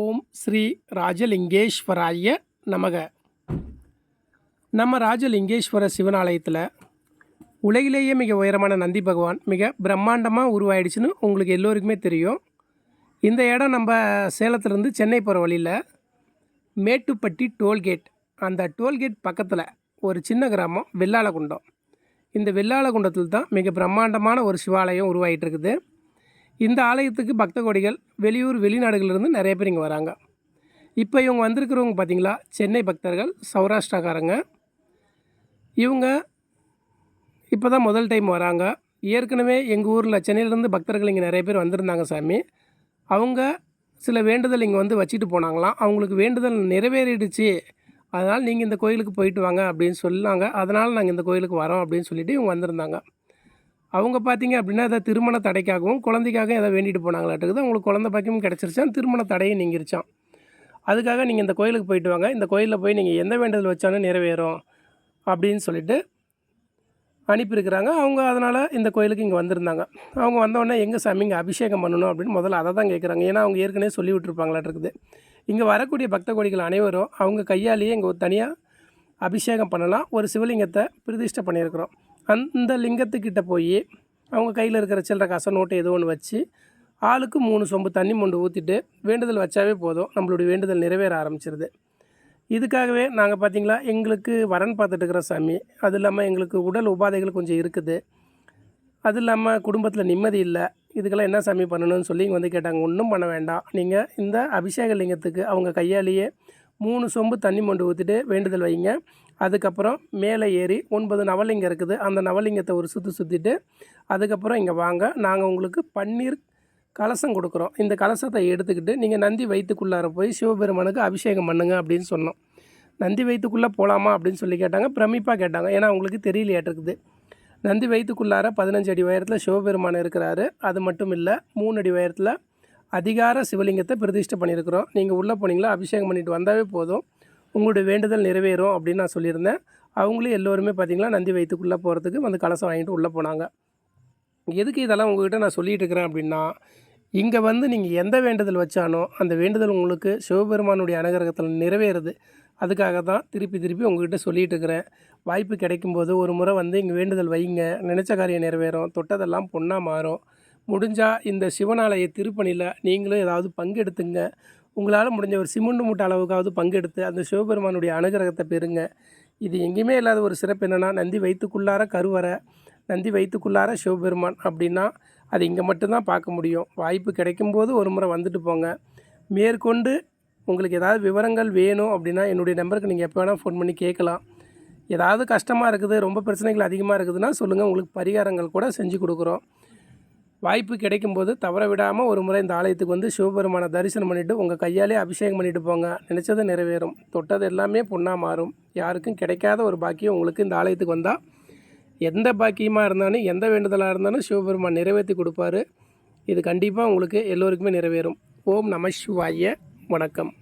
ஓம் ஸ்ரீ ராஜலிங்கேஸ்வராய நமக. நம்ம ராஜலிங்கேஸ்வர சிவன் ஆலயத்தில் உலகிலேயே மிக உயரமான நந்தி பகவான் மிக பிரம்மாண்டமாக உருவாயிடுச்சுன்னு உங்களுக்கு எல்லோருக்குமே தெரியும். இந்த இடம் நம்ம சேலத்துலேருந்து சென்னை போகிற வழியில் மேட்டுப்பட்டி டோல்கேட். அந்த டோல்கேட் பக்கத்தில் ஒரு சின்ன கிராமம் வெள்ளாளகுண்டம். இந்த வெள்ளாளகுண்டத்தில் தான் மிக பிரம்மாண்டமான ஒரு சிவாலயம் உருவாகிட்டு இருக்குது இந்த ஆலயத்துக்கு பக்த கோடிகள் வெளியூர் வெளிநாடுகளிலிருந்து நிறைய பேர் இங்கே வராங்க. இப்போ இவங்க வந்திருக்கிறவங்க பார்த்தீங்களா? சென்னை பக்தர்கள் சௌராஷ்டிராக்காரங்க. இவங்க இப்போ தான் முதல் டைம் வராங்க. ஏற்கனவே எங்கள் ஊரில் சென்னையிலேருந்து பக்தர்கள் இங்கே நிறைய பேர் வந்திருந்தாங்க சாமி. அவங்க சில வேண்டுதல் இங்கே வந்து வச்சுட்டு போனாங்களாம். அவங்களுக்கு வேண்டுதல் நிறைவேறிடுச்சு. அதனால் நீங்கள் இந்த கோயிலுக்கு போயிட்டு வாங்க அப்படின்னு சொன்னாங்க. அதனால் நாங்கள் இந்த கோயிலுக்கு வரோம் அப்படின்னு சொல்லிவிட்டு இவங்க வந்திருந்தாங்க. அவங்க பார்த்தீங்க அப்படின்னா அதை திருமண தடைக்காகவும் குழந்தைக்காகவும் எதை வேண்டிட்டு போனாங்களாட்டுக்குது. அவங்களுக்கு குழந்த பாக்கியமும் கிடச்சிருச்சான் திருமண தடையும் நீங்கிருச்சான் அதுக்காக நீங்கள் இந்த கோயிலுக்கு போயிட்டு வாங்க. இந்த கோயிலில் போய் நீங்கள் எந்த வேண்டுதல் வச்சாலும் நிறைவேறும் அப்படின்னு சொல்லிட்டு அனுப்பியிருக்கிறாங்க. அவங்க அதனால் இந்த கோயிலுக்கு இங்கே வந்திருந்தாங்க. அவங்க வந்தோடனே எங்கே சாமி இங்கே அபிஷேகம் பண்ணணும் அப்படின்னு முதல்ல அதை தான் கேட்குறாங்க. ஏன்னா அவங்க ஏற்கனவே சொல்லி விட்டுருப்பாங்களாட்டுருக்குது இங்கே வரக்கூடிய பக்த கோடிகள் அனைவரும் அவங்க கையாலேயே இங்கே ஒரு தனியாக அபிஷேகம் பண்ணலாம். ஒரு சிவலிங்கத்தை பிரதிஷ்டை பண்ணியிருக்கிறோம். அந்த லிங்கத்துக்கிட்ட போய் அவங்க கையில் இருக்கிற சில்லற காசை நோட்டை ஏதோ ஒன்று வச்சு ஆளுக்கு மூணு சொம்பு தண்ணி மொண்டு ஊற்றிட்டு வேண்டுதல் வச்சாவே போதும். நம்மளுடைய வேண்டுதல் நிறைவேற ஆரம்பிச்சிருது. இதுக்காகவே நாங்கள் பார்த்திங்களா எங்களுக்கு வரன் பார்த்துட்டு இருக்கிற சாமி அது இல்லாமல் எங்களுக்கு உடல் உபாதைகள் கொஞ்சம் இருக்குது. அது இல்லாமல் குடும்பத்தில் நிம்மதி இல்லை. இதுக்கெல்லாம் என்ன சாமி பண்ணணும்னு சொல்லி இங்கே வந்து கேட்டாங்க. ஒன்றும் பண்ண வேண்டாம். நீங்கள் இந்த அபிஷேக லிங்கத்துக்கு அவங்க கையாலேயே மூணு சொம்பு தண்ணி மொண்டு ஊற்றிட்டு வேண்டுதல் வைங்க. அதுக்கப்புறம் மேலே ஏறி ஒன்பது நவலிங்கம் இருக்குது. அந்த நவலிங்கத்தை ஒரு சுற்றி சுற்றிட்டு அதுக்கப்புறம் இங்கே வாங்க. நாங்கள் உங்களுக்கு பன்னீர் கலசம் கொடுக்குறோம். இந்த கலசத்தை எடுத்துக்கிட்டு நீங்கள் நந்தி வயிற்றுக்குள்ளார போய் சிவபெருமானுக்கு அபிஷேகம் பண்ணுங்க அப்படின்னு சொன்னோம். நந்தி வயிற்றுக்குள்ளே போகலாமா அப்படின்னு சொல்லி கேட்டாங்க. பிரமிப்பாக கேட்டாங்க. ஏன்னா அவங்களுக்கு தெரியலையாட்டிருக்குது. நந்தி வயிற்றுக்குள்ளார பதினஞ்சு அடி உயரத்தில் சிவபெருமான் இருக்கிறாரு. அது மட்டும் இல்லை மூணு அடி உயரத்தில் அதிகார சிவலிங்கத்தை பிரதிஷ்டை பண்ணியிருக்கிறோம். நீங்கள் உள்ளே போனீங்களா அபிஷேகம் பண்ணிட்டு வந்தாவே போதும். உங்களுடைய வேண்டுதல் நிறைவேறும் அப்படின்னு நான் சொல்லியிருந்தேன். அவங்களும் எல்லோருமே பார்த்தீங்கன்னா நந்தி வயிற்றுக்குள்ளே போகிறதுக்கு வந்து கலசம் வாங்கிட்டு உள்ளே போனாங்க. எதுக்கு இதெல்லாம் உங்கள்கிட்ட நான் சொல்லிகிட்டு இருக்கிறேன் அப்படின்னா இங்கே வந்து நீங்கள் எந்த வேண்டுதல் வச்சானோ அந்த வேண்டுதல் உங்களுக்கு சிவபெருமானுடைய அனுகிரகத்தில் நிறைவேறுது. அதுக்காக தான் திருப்பி திருப்பி உங்கள்கிட்ட சொல்லிகிட்டு இருக்கிறேன். வாய்ப்பு கிடைக்கும்போது ஒரு முறை வந்து இங்கே வேண்டுதல் வைங்க. நினச்ச காரியம் நிறைவேறும். தொட்டதெல்லாம் பொண்ணாக மாறும். முடிஞ்சால் இந்த சிவனாலய திருப்பணியில் நீங்களும் ஏதாவது பங்கெடுத்துங்க. உங்களால் முடிஞ்ச ஒரு சிமெண்ட் மூட்டை அளவுக்காவது பங்கெடுத்து அந்த சிவபெருமானுடைய அனுகிரகத்தை பெறுங்க. இது எங்கேயுமே இல்லாத ஒரு சிறப்பு என்னென்னா நந்தி வயிற்றுக்குள்ளார கருவறை நந்தி வயிற்றுக்குள்ளார சிவபெருமான் அப்படின்னா அது இங்கே மட்டும்தான் பார்க்க முடியும். வாய்ப்பு கிடைக்கும்போது ஒரு முறை வந்துட்டு போங்க. மேற்கொண்டு உங்களுக்கு ஏதாவது விவரங்கள் வேணும் அப்படின்னா என்னுடைய நம்பருக்கு நீங்கள் எப்போ வேணால் ஃபோன் பண்ணி கேட்கலாம். ஏதாவது கஷ்டமாக இருக்குது ரொம்ப பிரச்சனைகள் அதிகமாக இருக்குதுன்னா சொல்லுங்கள் உங்களுக்கு பரிகாரங்கள் கூட செஞ்சு கொடுக்குறோம். வாய்ப்பு கிடைக்கும்போது தவற விடாமல் ஒரு முறை இந்த ஆலயத்துக்கு வந்து சிவபெருமானை தரிசனம் பண்ணிவிட்டு உங்கள் கையாலே அபிஷேகம் பண்ணிவிட்டு போங்க. நினச்சது நிறைவேறும். தொட்டது எல்லாமே பொண்ணாக மாறும். யாருக்கும் கிடைக்காத ஒரு பாக்கியம் உங்களுக்கு இந்த ஆலயத்துக்கு வந்தால் எந்த பாக்கியமாக இருந்தாலும் எந்த வேண்டுதலாக இருந்தாலும் சிவபெருமான் நிறைவேற்றி கொடுப்பாரு. இது கண்டிப்பாக உங்களுக்கு எல்லோருக்குமே நிறைவேறும். ஓம் நம சிவாய. வணக்கம்.